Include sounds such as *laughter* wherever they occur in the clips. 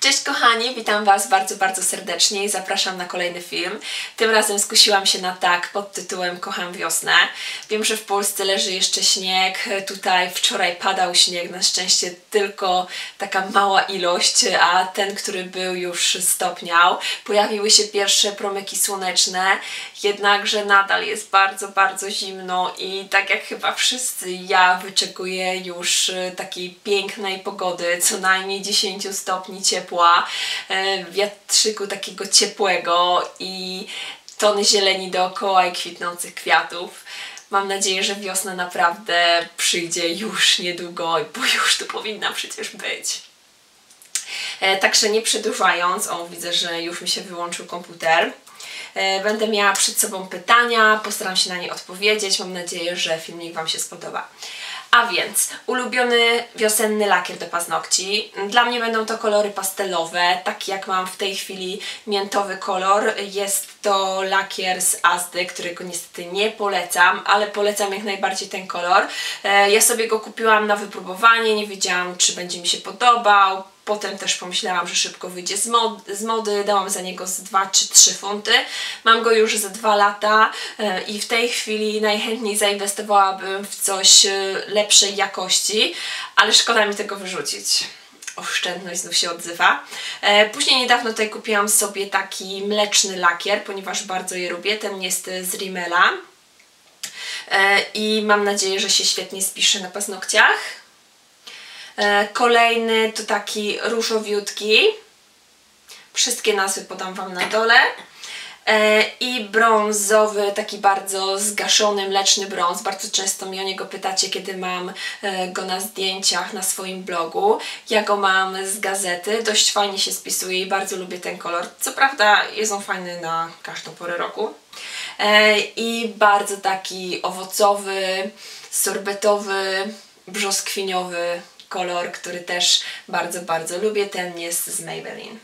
Cześć kochani, witam Was bardzo, bardzo serdecznie i zapraszam na kolejny film. Tym razem skusiłam się na tak pod tytułem Kocham wiosnę. Wiem, że w Polsce leży jeszcze śnieg, tutaj wczoraj padał śnieg, na szczęście tylko taka mała ilość, a ten, który był już stopniał. Pojawiły się pierwsze promyki słoneczne, jednakże nadal jest bardzo, bardzo zimno i tak jak chyba wszyscy, ja wyczekuję już takiej pięknej pogody, co najmniej 10 stopni ciepła ciepła, e, wiatrzyku takiego ciepłego i tony zieleni dookoła i kwitnących kwiatów. Mam nadzieję, że wiosna naprawdę przyjdzie już niedługo, bo już tu powinna przecież być. E, także nie przedłużając, o widzę, że już mi się wyłączył komputer. E, będę miała przed sobą pytania, postaram się na nie odpowiedzieć. Mam nadzieję, że filmik Wam się spodoba. A więc ulubiony wiosenny lakier do paznokci. Dla mnie będą to kolory pastelowe, tak jak mam w tej chwili miętowy kolor. Jest to lakier z Azdy, którego niestety nie polecam, ale polecam jak najbardziej ten kolor. E, ja sobie go kupiłam na wypróbowanie, nie wiedziałam czy będzie mi się podobał Potem też pomyślałam, że szybko wyjdzie z, mod z mody, dałam za niego z 2 czy 3 funty. Mam go już za 2 lata e, i w tej chwili najchętniej zainwestowałabym w coś e, lepszej jakości, ale szkoda mi tego wyrzucić oszczędność znów się odzywa. E, później niedawno tutaj kupiłam sobie taki mleczny lakier, ponieważ bardzo je lubię. Ten jest z Rimmela. I mam nadzieję, że się świetnie spisze na paznokciach. E, kolejny to taki różowiutki. Wszystkie nazwy podam Wam na dole. E, I brązowy, taki bardzo zgaszony, mleczny brąz. Bardzo często mi o niego pytacie, kiedy mam e, go na zdjęciach na swoim blogu. Ja go mam z gazety, dość fajnie się spisuje i bardzo lubię ten kolor. Co prawda jest on fajny na każdą porę roku. I bardzo taki owocowy, sorbetowy, brzoskwiniowy, kolor, który też bardzo, bardzo lubię. Ten jest z Maybelline.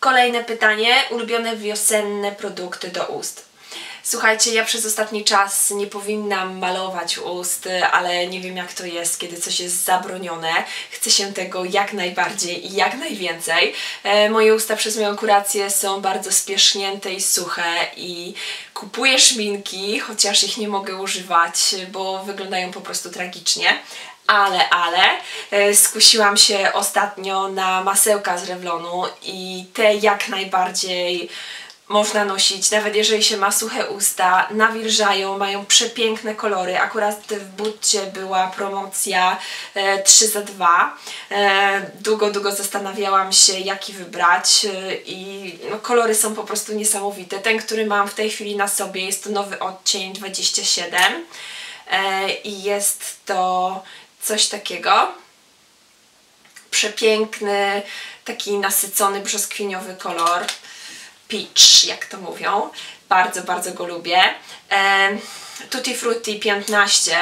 Kolejne pytanie. Ulubione wiosenne produkty do ust. Słuchajcie, ja przez ostatni czas nie powinnam malować ust, ale nie wiem jak to jest, kiedy coś jest zabronione. Chcę się tego jak najbardziej i jak najwięcej. E, moje usta przez moją kurację są bardzo spiesznięte i suche i kupuję szminki, chociaż ich nie mogę używać, bo wyglądają po prostu tragicznie ale, ale e, skusiłam się ostatnio na masełka z Revlonu i te jak najbardziej można nosić, nawet jeżeli się ma suche usta, nawilżają, mają przepiękne kolory. Akurat w Budcie była promocja e, 3 za 2. E, długo, długo zastanawiałam się, jaki wybrać e, i no, kolory są po prostu niesamowite. Ten, który mam w tej chwili na sobie jest to nowy odcień 27 e, i jest to coś takiego. Piękny, taki nasycony, brzoskwiniowy kolor. Peach, jak to mówią. Bardzo, bardzo go lubię. E, Tutti Frutti 15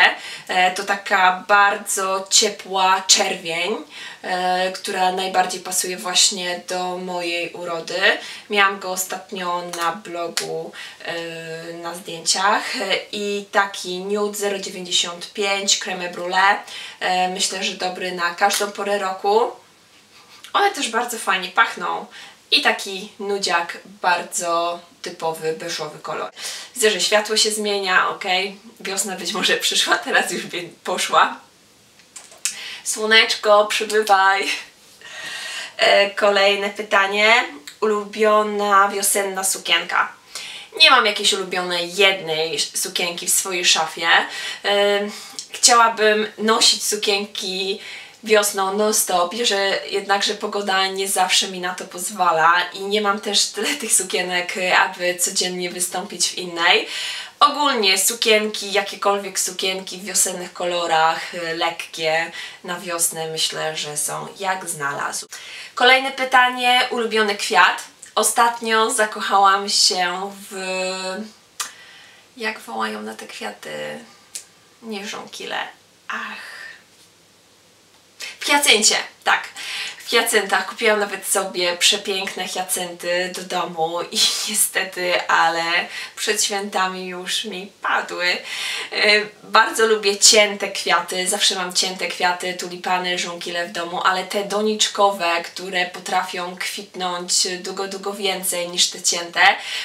e, to taka bardzo ciepła czerwień, e, która najbardziej pasuje właśnie do mojej urody. Miałam go ostatnio na blogu e, na zdjęciach i taki nude 095 creme brulee. Myślę, że dobry na każdą porę roku. One też bardzo fajnie pachną i taki nudziak bardzo typowy beżowy kolor. Widzę, że światło się zmienia, ok, wiosna być może przyszła, teraz już poszła. Słoneczko, przybywaj. E, kolejne pytanie. Ulubiona wiosenna sukienka. Nie mam jakiejś ulubionej jednej sukienki w swojej szafie. E, chciałabym nosić sukienki wiosną non-stop, że jednakże pogoda nie zawsze mi na to pozwala i nie mam też tyle *laughs* tych sukienek, aby codziennie wystąpić w innej. Ogólnie sukienki, jakiekolwiek sukienki w wiosennych kolorach, lekkie, na wiosnę myślę, że są jak znalazł. Kolejne pytanie, ulubiony kwiat. Ostatnio zakochałam się w... Jak wołają na te kwiaty? Nie żonkile. Ach, w hiacyncie. Tak, w hiacyntach kupiłam nawet sobie przepiękne hiacynty do domu i *laughs* niestety, ale przed świętami już mi padły. Yy, bardzo lubię cięte kwiaty, zawsze mam cięte kwiaty, tulipany, żonkile w domu, ale te doniczkowe, które potrafią kwitnąć długo, długo więcej niż te cięte,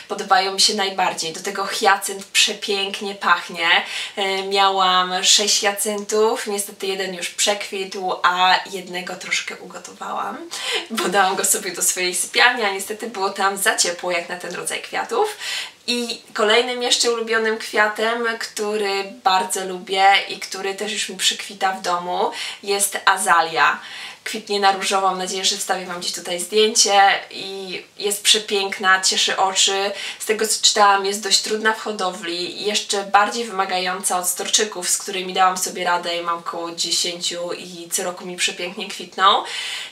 podobają mi się najbardziej. Do tego hiacynt przepięknie pachnie. Yy, miałam 6 hiacyntów, niestety jeden już przekwitł, a jednego troszkę ugotowałam, bo dałam go sobie do swojej sypialni, a niestety było tam za ciepło jak na ten rodzaj kwiatów. I kolejnym jeszcze ulubionym kwiatem, który bardzo lubię i który też już mi przykwita w domu jest azalia kwitnie na różowo. Mam nadzieję, że wstawię Wam gdzieś tutaj zdjęcie i jest przepiękna, cieszy oczy. Z tego co czytałam jest dość trudna w hodowli i jeszcze bardziej wymagająca od storczyków, z którymi dałam sobie radę i mam około 10 i co roku mi przepięknie kwitną.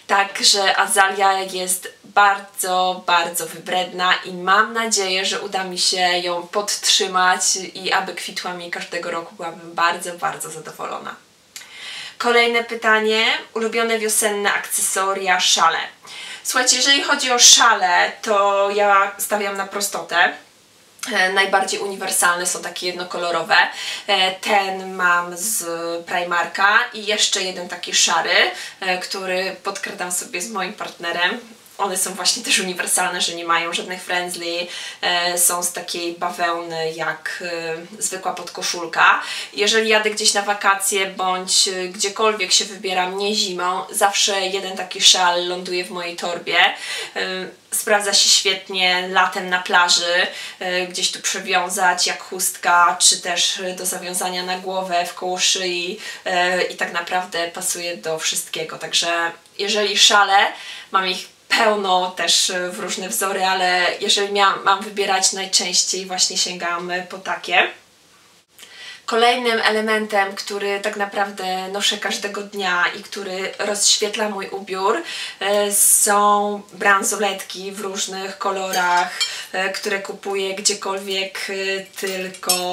Także azalia jest bardzo, bardzo wybredna i mam nadzieję, że uda mi się ją podtrzymać i aby kwitła mi każdego roku byłabym bardzo, bardzo zadowolona. Kolejne pytanie. Ulubione wiosenne akcesoria, szale. Słuchajcie, jeżeli chodzi o szale, to ja stawiam na prostotę. E, najbardziej uniwersalne są takie jednokolorowe. E, ten mam z Primarka i jeszcze jeden taki szary, e, który podkradam sobie z moim partnerem one są właśnie też uniwersalne, że nie mają żadnych friendly, są z takiej bawełny jak e, zwykła podkoszulka. Jeżeli jadę gdzieś na wakacje bądź e, gdziekolwiek się wybieram, nie zimą, zawsze jeden taki szal ląduje w mojej torbie. E, sprawdza się świetnie latem na plaży, gdzieś tu przewiązać jak chustka, czy też do zawiązania na głowę, w koło szyi i tak naprawdę pasuje do wszystkiego. Także jeżeli szale, mam ich pełno też e, w różne wzory, ale jeżeli miałam, mam wybierać najczęściej właśnie sięgam po takie. Kolejnym elementem, który tak naprawdę noszę każdego dnia i który rozświetla mój ubiór e, są bransoletki w różnych kolorach, które kupuję gdziekolwiek tylko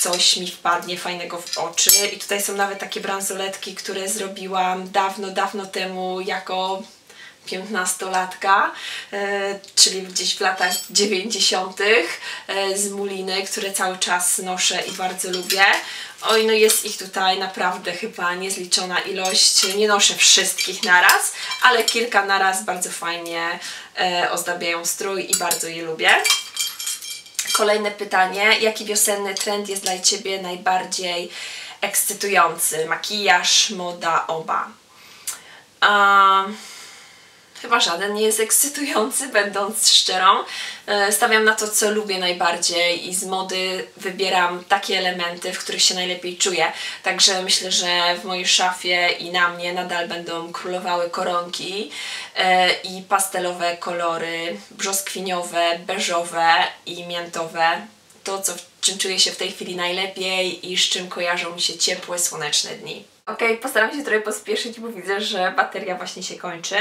coś mi wpadnie fajnego w oczy i tutaj są nawet takie bransoletki, które zrobiłam dawno, dawno temu jako 15-latka, e, czyli gdzieś w latach 90. E, z muliny, które cały czas noszę i bardzo lubię. Oj, no jest ich tutaj naprawdę chyba niezliczona ilość. Nie noszę wszystkich naraz, ale kilka naraz bardzo fajnie e, ozdabiają strój i bardzo je lubię. Kolejne pytanie. Jaki wiosenny trend jest dla Ciebie najbardziej ekscytujący? Makijaż, moda, oba. Um, Chyba żaden nie jest ekscytujący, będąc szczerą. E, stawiam na to, co lubię najbardziej i z mody wybieram takie elementy, w których się najlepiej czuję. Także myślę, że w mojej szafie i na mnie nadal będą królowały koronki e, i pastelowe kolory, brzoskwiniowe, beżowe i miętowe. To, co, czym czuję się w tej chwili najlepiej i z czym kojarzą mi się ciepłe, słoneczne dni. Ok, postaram się trochę pospieszyć, bo widzę, że bateria właśnie się kończy.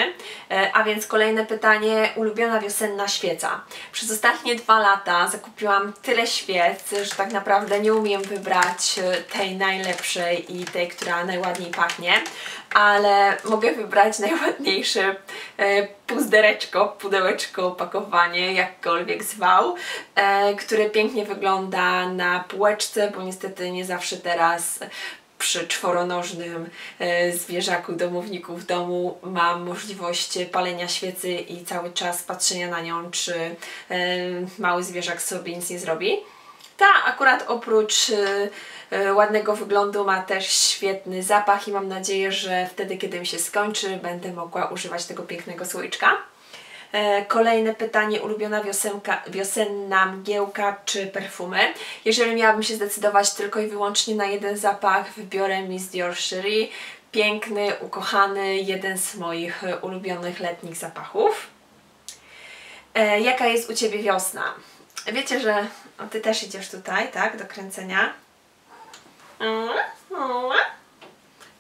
E, a więc kolejne pytanie, ulubiona wiosenna świeca. Przez ostatnie dwa lata zakupiłam tyle świec, że tak naprawdę nie umiem wybrać e, tej najlepszej i tej, która najładniej pachnie, ale mogę wybrać najładniejsze e, puzdereczko, pudełeczko, opakowanie, jakkolwiek zwał, które pięknie wygląda na półeczce, bo niestety nie zawsze teraz przy czworonożnym e, zwierzaku, domowniku w domu mam możliwość palenia świecy i cały czas patrzenia na nią, czy e, mały zwierzak sobie nic nie zrobi. Ta akurat oprócz e, ładnego wyglądu ma też świetny zapach i mam nadzieję, że wtedy, kiedy mi się skończy, będę mogła używać tego pięknego słoiczka. E, kolejne pytanie, ulubiona wiosenka, wiosenna mgiełka czy perfumy? Jeżeli miałabym się zdecydować tylko i wyłącznie na jeden zapach, wybiorę Miss Dior Cherie. Piękny, ukochany, jeden z moich ulubionych letnich zapachów. E, jaka jest u Ciebie wiosna? Wiecie, że o, Ty też idziesz tutaj, tak, do kręcenia.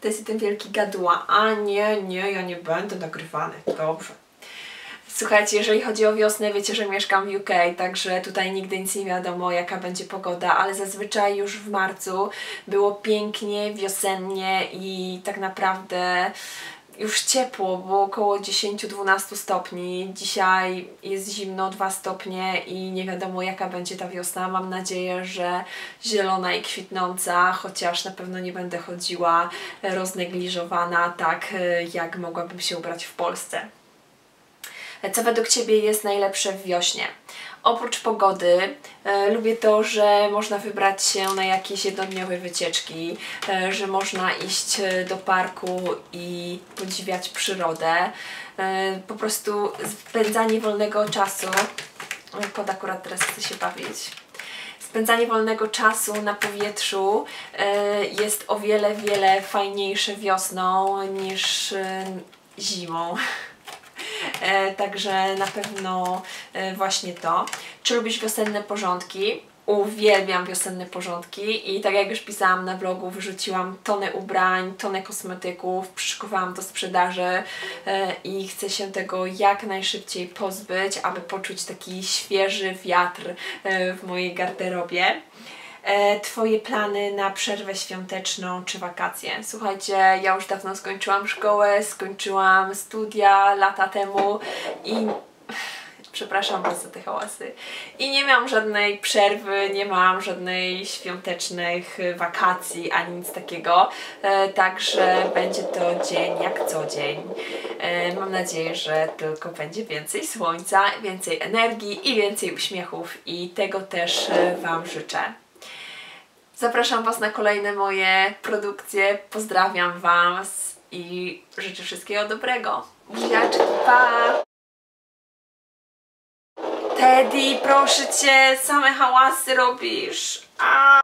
To jest ten wielki gaduła. A nie, nie, ja nie będę nagrywany. Dobrze. Słuchajcie, jeżeli chodzi o wiosnę, wiecie, że mieszkam w UK, także tutaj nigdy nic nie wiadomo, jaka będzie pogoda, ale zazwyczaj już w marcu było pięknie, wiosennie i tak naprawdę już ciepło, bo około 10-12 stopni. Dzisiaj jest zimno, 2 stopnie i nie wiadomo jaka będzie ta wiosna. Mam nadzieję, że zielona i kwitnąca, chociaż na pewno nie będę chodziła roznegliżowana tak, e, jak mogłabym się ubrać w Polsce. Co według Ciebie jest najlepsze w wiośnie? Oprócz pogody e, lubię to, że można wybrać się na jakieś jednodniowe wycieczki, e, że można iść e, do parku i podziwiać przyrodę. E, po prostu spędzanie wolnego czasu. Oj, Pod akurat teraz chce się bawić spędzanie wolnego czasu na powietrzu e, jest o wiele, wiele fajniejsze wiosną niż e, zimą. *laughs* E, także na pewno e, właśnie to. Czy lubisz wiosenne porządki? Uwielbiam wiosenne porządki i tak jak już pisałam na blogu, wyrzuciłam tonę ubrań, tonę kosmetyków, przyszykowałam do sprzedaży e, i chcę się tego jak najszybciej pozbyć, aby poczuć taki świeży wiatr w mojej garderobie Twoje plany na przerwę świąteczną czy wakacje. Słuchajcie, ja już dawno skończyłam szkołę, skończyłam studia lata temu i *sighs* przepraszam Was za te hałasy. I nie miałam żadnej przerwy, nie miałam żadnej świątecznych wakacji ani nic takiego. E, także będzie to dzień jak co dzień. E, mam nadzieję, że tylko będzie więcej słońca, więcej energii i więcej uśmiechów i tego też e, Wam życzę. Zapraszam Was na kolejne moje produkcje. Pozdrawiam Was i życzę wszystkiego dobrego. Buziaczki, pa! Teddy, proszę Cię, same hałasy robisz. A.